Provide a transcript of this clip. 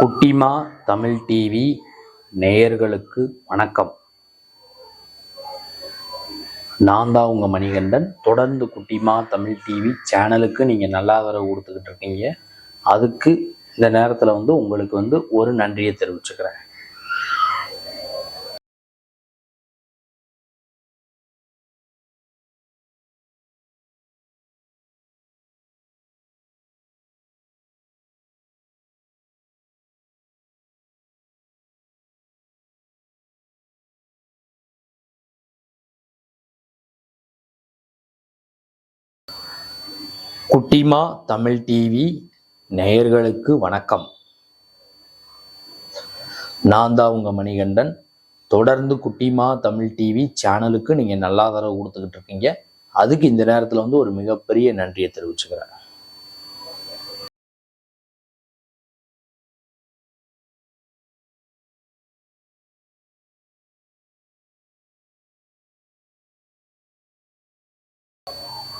குட்டிமா தமிழ் டிவி நேயர்களுக்கு வணக்கம். நான் தான் உங்கள் மணிகண்டன். தொடர்ந்து குட்டிமா தமிழ் டிவி சேனலுக்கு நீங்கள் நல்லா ஆதரவு கொடுத்துக்கிட்டு இருக்கீங்க. அதுக்கு இந்த நேரத்தில் வந்து உங்களுக்கு வந்து ஒரு நன்றியை தெரிவிச்சுக்கிறேன். குட்டிமா தமிழ் டிவி நேயர்களுக்கு வணக்கம். நான் தான் உங்கள் மணிகண்டன். தொடர்ந்து குட்டிமா தமிழ் டிவி சேனலுக்கு நீங்கள் நல்லா தரவு கொடுத்துக்கிட்டு இருக்கீங்க. அதுக்கு இந்த நேரத்தில் வந்து ஒரு மிகப்பெரிய நன்றியை தெரிவிச்சுக்கிறேன்.